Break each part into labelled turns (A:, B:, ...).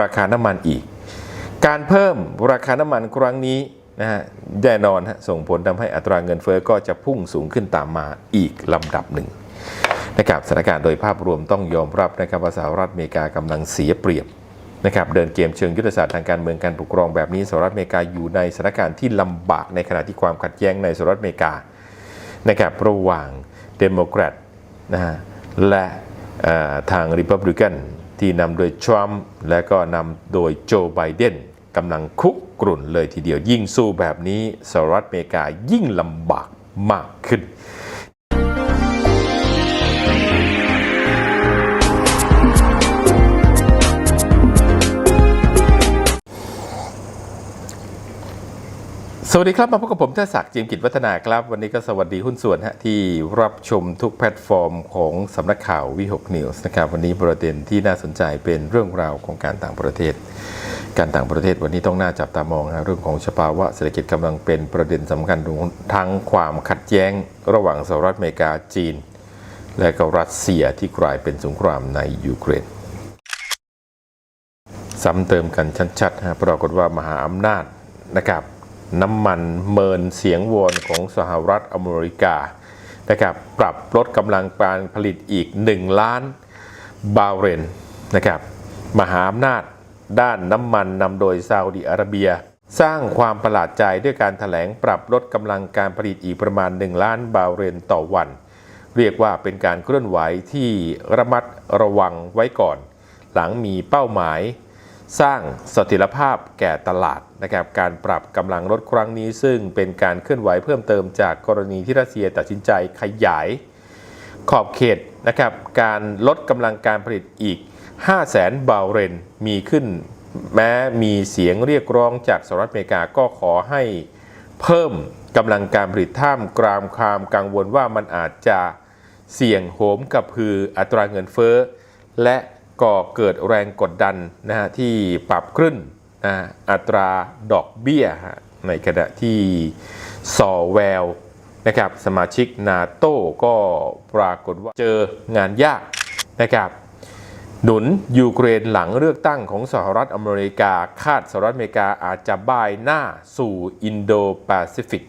A: ราคาน้ำมันอีก การเพิ่มราคาน้ำมันครั้งนี้นะฮะแน่นอนฮะส่งผลทำให้อัตราเงินเฟ้อก็จะพุ่งสูงขึ้นตามมาอีกลำดับหนึ่งนะครับสถานการณ์โดยภาพรวมต้องยอมรับนะครับว่าสหรัฐอเมริกากำลังเสียเปรียบนะครับเดินเกมเชิงยุทธศาสตร์ทางการเมืองการปกครองแบบนี้สหรัฐอเมริกาอยู่ในสถานการณ์ที่ลำบากในขณะที่ความขัดแย้งในสหรัฐอเมริกานะครับระหว่างเดโมแครตนะฮะและทางริพับลิกัน ที่นำโดยทรัมป์และก็นำโดยโจไบเดนกำลังคุกกรุ่นเลยทีเดียวยิ่งสู้แบบนี้สหรัฐอเมริกายิ่งลำบากมากขึ้น สวัสดีครับ มาพบกับผมเทศศักดิ์จิมกิจวัฒนาครับ วันนี้ก็สวัสดีหุ้นส่วนฮะที่รับชมทุกแพลตฟอร์มของสำนักข่าววิหกนิวส์นะครับ วันนี้ประเด็นที่น่าสนใจเป็นเรื่องราวของการต่างประเทศ การต่างประเทศวันนี้ต้องน่าจับตามองนะเรื่องของสภาวะเศรษฐกิจกำลังเป็นประเด็นสำคัญทั้งความขัดแย้งระหว่างสหรัฐอเมริกาจีน และก็รัสเซียที่กลายเป็นสงครามในยูเครนซ้ำเติมกันชัดๆฮะปรากฏว่ามหาอำนาจนะครับ น้ำมันเมินเสียงวอนของสหรัฐอเมริกานะครับปรับลดกำลังการผลิตอีก 1 ล้านบาร์เรลนะครับมหาอำนาจด้านน้ำมันนำโดยซาอุดิอาระเบีย สร้างความประหลาดใจด้วยการถแถลงปรับลดกำลังการผลิตอีกประมาณ 1 ล้านบาร์เรลต่อวัน เรียกว่าเป็นการเคลื่อนไหวที่ระมัดระวังไว้ก่อน หลังมีเป้าหมาย สร้างสถียรภาพแก่ตลาดนะครับการปรับกำลังลดครั้งนี้ ซึ่งเป็นการเคลื่อนไหวเพิ่มเติมจากกรณีที่รัสเซียตัดสินใจขยายขอบเขตนะครับการลดกำลังการผลิตอีก 5 0 0แสนบาร์เรนมีขึ้น แม้มีเสียงเรียกร้องจากสหรัฐอเมริกาก็ขอให้เพิ่มกำลังการผลิตท่ามกลางความกังวลว่ามันอาจจะเสี่ยงโหมกับพืออัตราเงินเฟ้อและ ก่อเกิดแรงกดดันนะฮะที่ปรับขึ้นนะอัตราดอกเบี้ยในขณะที่ซอแววนะครับสมาชิกนาโต้ก็ปรากฏว่าเจองานยากนะครับหนุนยูเครนหลังเลือกตั้งของสหรัฐอเมริกา คาดสหรัฐอเมริกาอาจจะบ่ายหน้าสู่อินโดแปซิฟิก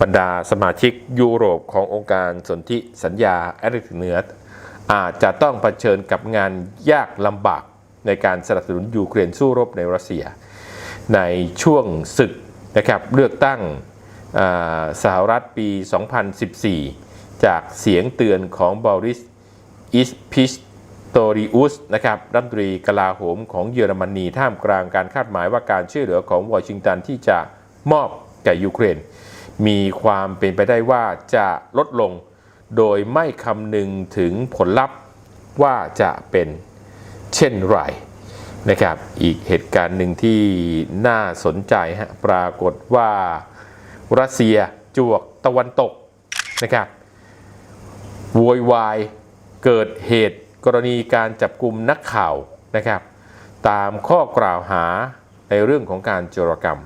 A: บรรดาสมาชิกยุโรปขององค์การสนธิสัญญาแอตแลนติกเหนือ อาจจะต้องเผชิญกับงานยากลำบากในการสนับสนุนยูเครนสู้รบในรัสเซีย ในช่วงศึกนะครับเลือกตั้งสหรัฐปี 2014 จากเสียงเตือนของบอริสอิสพิสโตริอุสนะครับรัฐมนตรีกลาโหมของเยอรมนีท่ามกลางการคาดหมายว่าการช่วยเหลือของวอชิงตันที่จะมอบแก่ยูเครน มีความเป็นไปได้ว่าจะลดลง โดยไม่คำนึงถึงผลลัพธ์ว่าจะเป็นเช่นไรนะครับ อีกเหตุการณ์หนึ่งที่น่าสนใจฮะปรากฏว่ารัสเซียจวกตะวันตกนะครับโวยวายเกิดเหตุกรณีการจับกลุ่มนักข่าวนะครับ ตามข้อกล่าวหาในเรื่องของการโจรกรรม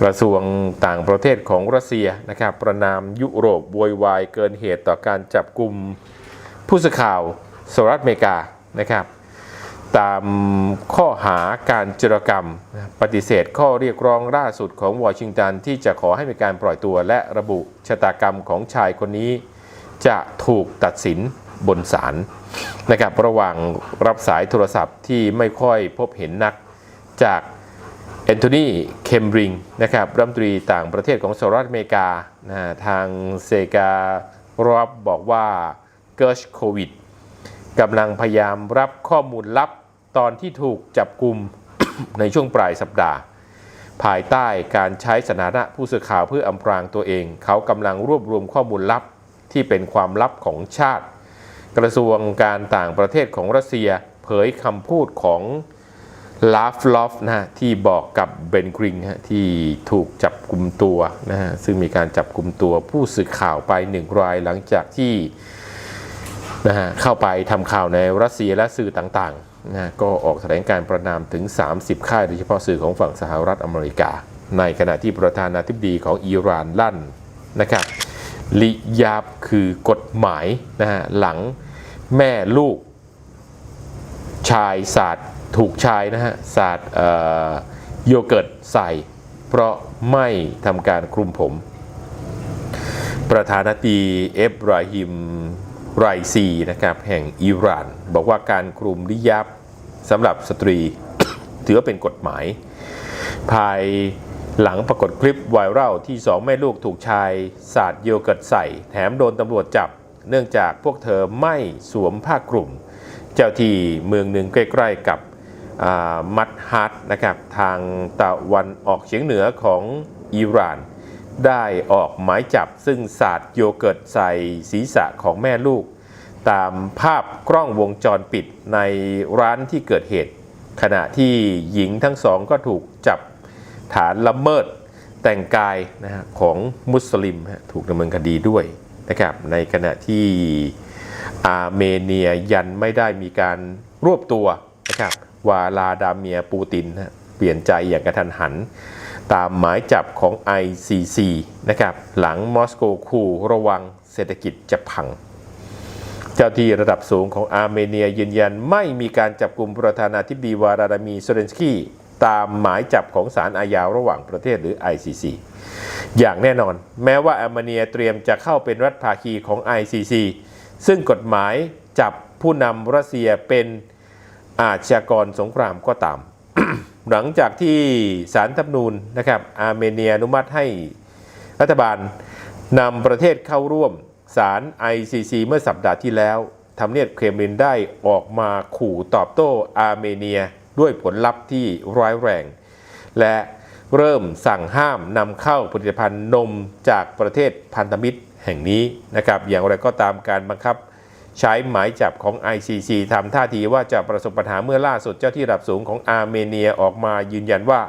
A: กระทรวงต่างประเทศของรัสเซียนะครับประนามยุโรปโวยวายเกินเหตุต่อการจับกลุ่มผู้สื่อข่าวสหรัฐอเมริกานะครับตามข้อหาการจรกรรม ปฏิเสธข้อเรียกร้องล่าสุดของวอชิงตันที่จะขอให้มีการปล่อยตัวและระบุชะตากรรมของชายคนนี้ จะถูกตัดสินบนศาลนะครับระหว่างรับสายโทรศัพท์ที่ไม่ค่อยพบเห็นนักจาก แอนโทนี เคมบริง นะครับรัฐมนตรีต่างประเทศของสหรัฐอเมริกานะฮะทางเซการอบบอกว่าเกิร์ชโควิดกำลังพยายามรับข้อมูลลับตอนที่ถูกจับกลุ่ม ในช่วงปลายสัปดาห์ ภายใต้การใช้สถานะผู้สื่อข่าวเพื่ออำพรางตัวเอง เขากำลังรวบรวมข้อมูลลับที่เป็นความลับของชาติ กระทรวงการต่างประเทศของรัสเซียเผยคำพูดของ ลาฟลอฟนะฮะที่บอกกับเบนกริงฮะที่ถูกจับกลุ่มตัวนะฮะซึ่งมีการจับกลุ่มตัวผู้สื่อข่าวไปหนึ่งรายหลังจากที่นะฮะเข้าไปทำข่าวในรัสเซียและสื่อต่างๆนะก็ออกแถลงการประนามถึง 30 ค่ายโดยเฉพาะสื่อของฝั่งสหรัฐอเมริกา ในขณะที่ประธานาธิบดีของอิหร่านลั่นนะครับลิยาบคือกฎหมายนะฮะหลังแม่ลูก ชายสาด ถูกชายนะฮะสาดโยเกิร์ตใส่ เพราะไม่ทำการคลุมผม ประธานาธิบดีเอบราฮิมไรซีนะครับแห่งอิหร่าน บอกว่าการคลุมริยับสำหรับสตรี ถือว่าเป็นกฎหมาย ภายหลังปรากฏคลิปไวรัลที่สองแม่ลูกถูกชายสาดโยเกิร์ตใส่ แถมโดนตำรวจจับ เนื่องจากพวกเธอไม่สวมผ้าคลุม เจ้าที่เมืองหนึ่งใกล้ ๆ กับ มัดฮัตนะครับทางตะวันออกเฉียงเหนือของอิหร่าน ได้ออกหมายจับซึ่งสาดโยเกิร์ตใส่ศีรษะของแม่ลูก ตามภาพกล้องวงจรปิดในร้านที่เกิดเหตุ ขณะที่หญิงทั้งสองก็ถูกจับฐานละเมิดแต่งกายนะฮะของมุสลิมถูกดำเนินคดีด้วยนะครับในขณะที่อาร์เมเนียยันไม่ได้มีการรวบตัวนะครับ วาลาดาเมียปูตินเปลี่ยนใจอย่างกระทันหัน ตามหมายจับของ ICC นะครับหลังมอสโกขู่ระวังเศรษฐกิจจะพัง เจ้าที่ระดับสูงของอาร์เมเนียยืนยันไม่มีการจับกลุ่มประธานาธิบดีวาราดามีโซเรนสกี้ตามหมายจับของศาลอาญาระหว่างประเทศหรือ ICC อย่างแน่นอน แม้ว่าอาร์เมเนียเตรียมจะเข้าเป็นรัฐภาคีของ ICC ซึ่งกฎหมายจับผู้นำรัสเซียเป็น อาชญากรสงครามก็ตาม หลังจากที่ศาลทับนูนนะครับอาร์เมเนียอนุมัติให้รัฐบาลนำประเทศเข้าร่วมศาล ICC เมื่อสัปดาห์ที่แล้วทำเนียบเครมลินได้ออกมาขู่ตอบโต้อาร์เมเนียด้วยผลลัพธ์ที่ร้ายแรง และเริ่มสั่งห้ามนำเข้าผลิตภัณฑ์นมจากประเทศพันธมิตรแห่งนี้นะครับ อย่างไรก็ตามการบังคับ ใช้หมายจับของ ICC ทำท่าทีว่าจะประสบปัญหาเมื่อล่าสุดเจ้าที่ระดับสูงของอาร์เมเนียออกมายืนยันว่า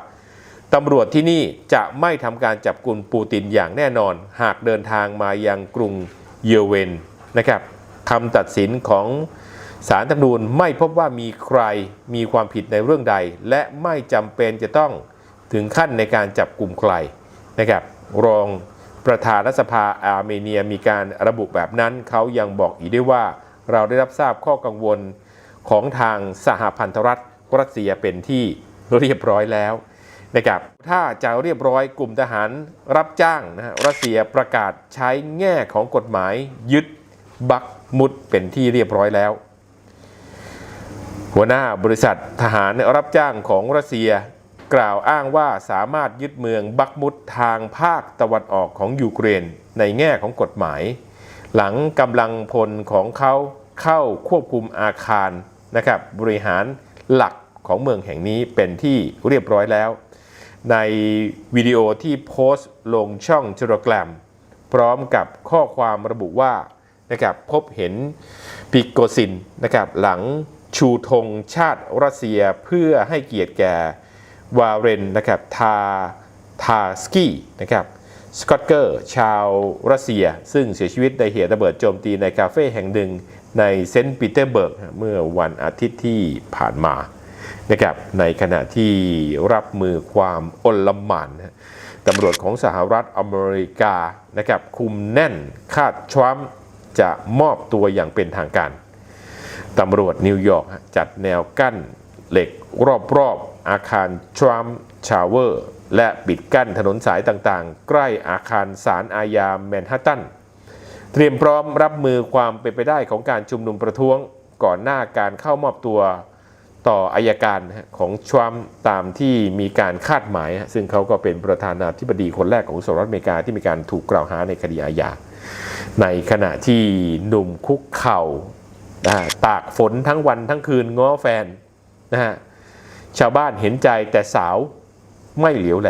A: ตำรวจที่นี่จะไม่ทำการจับกลุ่มปูตินอย่างแน่นอน หากเดินทางมายังกรุงเยเวนนะครับคำตัดสินของศารัฐธรรมนูญไม่พบว่ามีใครมีความผิดในเรื่องใด และไม่จำเป็นจะต้องถึงขั้นในการจับกลุ่มใครนะครับรอง ประธานรัฐสภาอาร์เมเนียมีการระบุแบบนั้น เขายังบอกอีกด้วยว่า เราได้รับทราบข้อกังวลของทางสหพันธรัฐรัสเซียเป็นที่เรียบร้อยแล้วนะครับถ้าจะเรียบร้อยกลุ่มทหารรับจ้างนะฮะรัสเซียประกาศใช้แง่ของกฎหมายยึดบักมุดเป็นที่เรียบร้อยแล้ว หัวหน้าบริษัททหารรับจ้างของรัสเซีย กล่าวอ้างว่าสามารถยึดเมืองบักมุดทางภาคตะวันออกของยูเครนในแง่ของกฎหมาย หลังกำลังพลของเขาเข้าควบคุมอาคารนะครับบริหารหลักของเมืองแห่งนี้เป็นที่เรียบร้อยแล้ว ในวิดีโอที่โพสต์ลงช่องจ e แกรม พร้อมกับข้อความระบุว่านะครับพบเห็นปิโกซินนะครับหลังชูธงชาติรัสเซียเพื่อให้เกียรติแก่ วาเรนนะครับทาทาสกี้นะครับสกอตเกอร์ชาวรัสเซีย ซึ่งเสียชีวิตในเหตุระเบิดโจมตีในคาเฟ่แห่งหนึ่งในเซนต์ปีเตอร์เบิร์กเมื่อวันอาทิตย์ที่ผ่านมานะครับในขณะที่รับมือความอลหม่านตำรวจของสหรัฐอเมริกานะครับคุมแน่นคาดทรัมป์จะมอบตัวอย่างเป็นทางการตำรวจนิวยอร์กจัดแนวกั้นเหล็กรอบๆ อาคารทรัมป์ชาวเวอร์และปิดกั้นถนนสายต่างๆ ใกล้อาคารศาลอาญาแมนฮัตตัน เตรียมพร้อมรับมือความเป็นไปได้ของการชุมนุมประท้วงก่อนหน้าการเข้ามอบตัวต่ออายการของทรัมป์ตามที่มีการคาดหมาย ซึ่งเขาก็เป็นประธานาธิบดีคนแรกของสหรัฐอเมริกาที่มีการถูกกล่าวหาในคดีอาญา ในขณะที่หนุ่มคุกเข่าตากฝนทั้งวันทั้งคืนง้อแฟนนะฮะ ชาวบ้านเห็นใจแต่สาวไม่เหลียวแล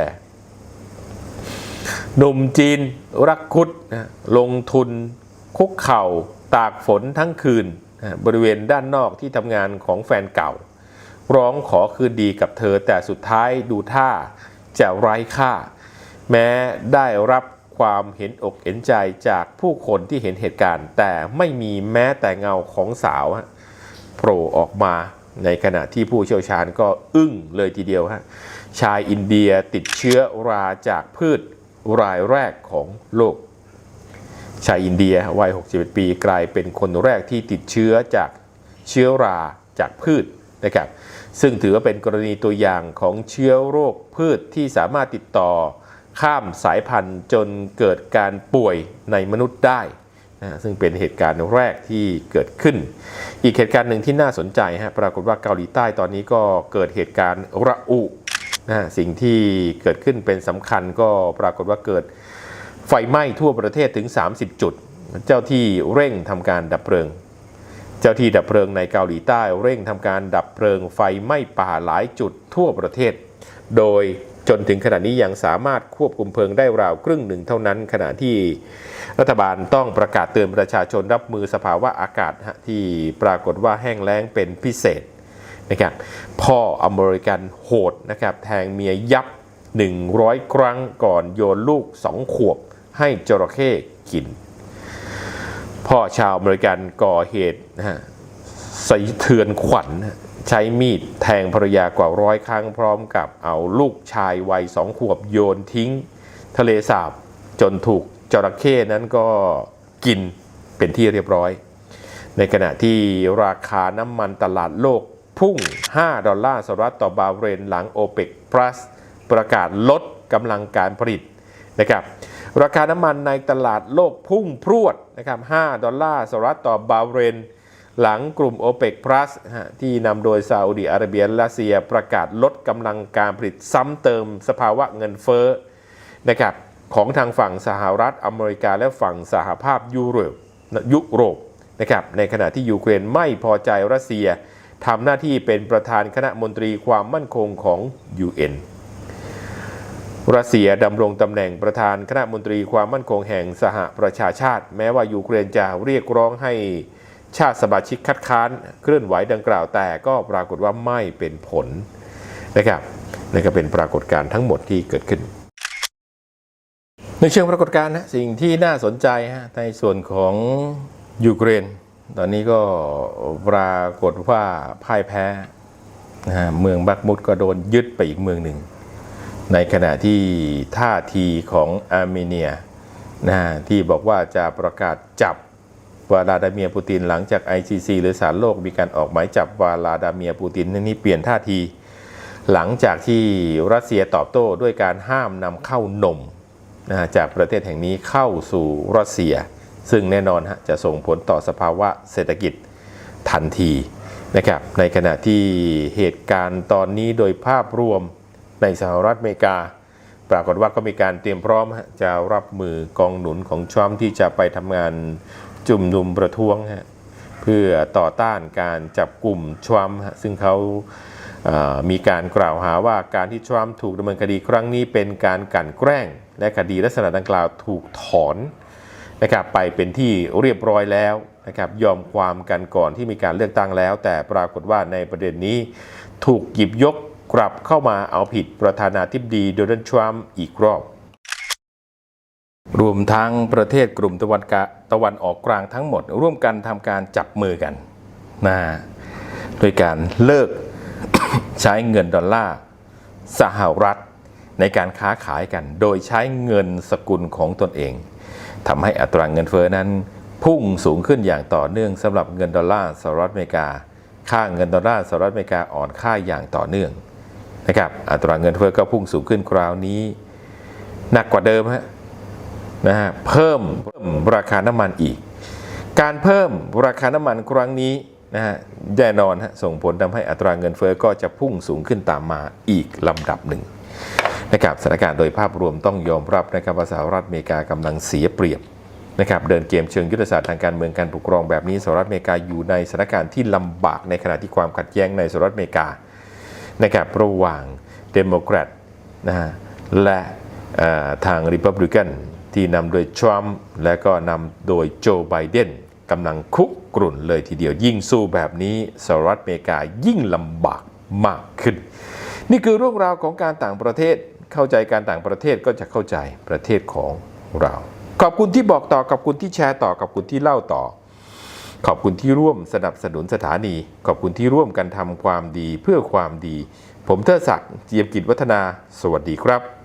A: หนุ่มจีนรักคุดนะลงทุนคุกเข่าตากฝนทั้งคืนนะบริเวณด้านนอกที่ทำงานของแฟนเก่า ร้องขอคืนดีกับเธอแต่สุดท้ายดูท่าจะไร้ค่า แม้ได้รับความเห็นอกเห็นใจจากผู้คนที่เห็นเหตุการณ์ แต่ไม่มีแม้แต่เงาของสาวโผล่ออกมา ในขณะที่ผู้เชี่ยวชาญก็อึ้งเลยทีเดียวฮะชายอินเดียติดเชื้อราจากพืชรายแรกของโลก ชายอินเดียวัย 61 ปีกลายเป็นคนแรกที่ติดเชื้อจากเชื้อราจากพืชนะครับซึ่งถือว่าเป็นกรณีตัวอย่างของเชื้อโรคพืชที่สามารถติดต่อข้ามสายพันธุ์จนเกิดการป่วยในมนุษย์ได้ นะซึ่งเป็นเหตุการณ์แรกที่เกิดขึ้น อีกเหตุการณ์หนึ่งที่น่าสนใจฮะปรากฏว่าเกาหลีใต้ตอนนี้ก็เกิดเหตุการณ์ระอุนะสิ่งที่เกิดขึ้นเป็นสำคัญก็ปรากฏว่าเกิดไฟไหม้ทั่วประเทศถึง 30 จุด เจ้าที่เร่งทำการดับเพลิง เจ้าที่ดับเพลิงในเกาหลีใต้เร่งทำการดับเพลิงไฟไหม้ป่าหลายจุดทั่วประเทศ โดย จนถึงขณะนี้ยังสามารถควบคุมเพลิงได้ราวครึ่งหนึ่งเท่านั้น ขณะที่รัฐบาลต้องประกาศเตือนประชาชนรับมือสภาวะอากาศที่ปรากฏว่าแห้งแล้งเป็นพิเศษนะครับพ่ออเมริกันโหดนะครับแทงเมียยับ 100 ครั้งก่อนโยนลูก 2 ขวบ ให้จระเข้กิน พ่อชาวอเมริกันก่อเหตุนะฮะสะเทือนขวัญนะ ใช้มีดแทงภรรยากว่าร้อยครั้งพร้อมกับเอาลูกชายวัยสองขวบโยนทิ้ง ทะเลสาบจนถูกจระเข้นั้นก็กินเป็นที่เรียบร้อย ในขณะที่ราคาน้ำมันตลาดโลกพุ่ง 5 ดอลลาร์สหรัฐต่อบาเรนหลังโอเปก plus ประกาศลดกำลังการผลิตนะครับราคาน้ำมันในตลาดโลกพุ่งพรวดนะครับ 5 ดอลลาร์สหรัฐต่อบาเรน หลังกลุ่ม OPEC Plus ที่นำโดยซาอุดิอาระเบียและรัสเซียประกาศลดกำลังการผลิตซ้ำเติมสภาวะเงินเฟ้อนะครับของทางฝั่งสหรัฐอเมริกาและฝั่งสหภาพยุโรปยุโรปนะครับในขณะที่ยูเครนไม่พอใจรัสเซียทำหน้าที่เป็นประธานคณะมนตรีความมั่นคงของ UN รัสเซียดำรงตำแหน่งประธานคณะมนตรีความมั่นคงแห่งสหประชาชาติ แม้ว่ายูเครนจะเรียกร้องให้ ชาติสมาชิกคัดค้านเคลื่อนไหวดังกล่าวแต่ก็ปรากฏว่าไม่เป็นผลนะครับนี่ก็เป็นปรากฏการณ์ทั้งหมดที่เกิดขึ้น ในเชิงปรากฏการณ์นะสิ่งที่น่าสนใจฮะในส่วนของยูเครน ตอนนี้ก็ปรากฏว่าพ่ายแพ้นะฮะเมืองบักมุดก็โดนยึดไปอีกเมืองหนึ่ง ในขณะที่ท่าทีของอาร์เมเนียนะที่บอกว่าจะประกาศจับ วลาดาเมียปูตินหลังจาก ICC หรือศาลโลกมีการออกหมายจับวลาดาเมียปูตินนี่เปลี่ยนท่าที หลังจากที่รัสเซียตอบโต้ด้วยการห้ามนำเข้านมนะจากประเทศแห่งนี้เข้าสู่รัสเซีย ซึ่งแน่นอนฮะจะส่งผลต่อสภาวะเศรษฐกิจทันทีนะครับในขณะที่เหตุการณ์ตอนนี้โดยภาพรวมในสหรัฐอเมริกา ปรากฏว่าก็มีการเตรียมพร้อมจะรับมือกองหนุนของทรัมป์ที่จะไปทำงาน จุ่มนุมประท้วงฮะเพื่อต่อต้านการจับกลุ่มทรัมฮะซึ่งเขามีการกล่าวหาว่าการที่ทรัมถูกดำเนินคดีครั้งนี้เป็นการกลั่นแกล้ง และคดีลักษณะดังกล่าวถูกถอนนะครับไปเป็นที่เรียบร้อยแล้วนะครับยอมความกันก่อนที่มีการเลือกตั้งแล้ว แต่ปรากฏว่าในประเด็นนี้ถูกหยิบยกกลับเข้ามาเอาผิดประธานาธิบดีโดนัลด์ทรัมป์อีกรอบ รวมทั้งประเทศกลุ่มตะวันกะตะวันออกกลางทั้งหมด ร่วมกันทำการจับมือกันนะโดยการเลิกใช้เงินดอลลาร์สหรัฐในการค้าขายกัน โดยใช้เงินสกุลของตนเองทำให้อัตราเงินเฟ้อนั้น พุ่งสูงขึ้นอย่างต่อเนื่องสำหรับเงินดอลลาร์สหรัฐอเมริกา ค่าเงินดอลลาร์สหรัฐอเมริกาอ่อนค่าอย่างต่อเนื่องนะครับอัตราเงินเฟ้อก็พุ่งสูงขึ้นคราวนี้ หนักกว่าเดิมฮะ นะฮะเพิ่มเพิ่มราคาน้ำมันอีก การเพิ่มราคาน้ำมันครั้งนี้นะฮะแน่นอนฮะส่งผลทำให้อัตราเงินเฟ้อก็จะพุ่งสูงขึ้นตามมาอีกลำดับหนึ่งนะครับสถานการณ์โดยภาพรวมต้องยอมรับนะครับว่าสหรัฐอเมริกากำลังเสียเปรียบนะครับเดินเกมเชิงยุทธศาสตร์ทางการเมืองการปกครองแบบนี้สหรัฐอเมริกาอยู่ในสถานการณ์ที่ลำบากในขณะที่ความขัดแย้งในสหรัฐอเมริกานะครับระหว่างเดโมแครตนะฮะและทางริพับลิกัน ที่นำโดยทรัมป์และก็นำโดยโจไบเดนกำลังคุกกรุ่นเลยทีเดียวยิ่งสู้แบบนี้สหรัฐอเมริกายิ่งลำบากมากขึ้น นี่คือเรื่องราวของการต่างประเทศเข้าใจการต่างประเทศก็จะเข้าใจประเทศของเรา ขอบคุณที่บอกต่อขอบคุณที่แชร์ต่อขอบคุณที่เล่าต่อ ขอบคุณที่ร่วมสนับสนุนสถานี ขอบคุณที่ร่วมกันทำความดีเพื่อความดี ผมเทดศักดิ์เจียมกิจวัฒนา สวัสดีครับ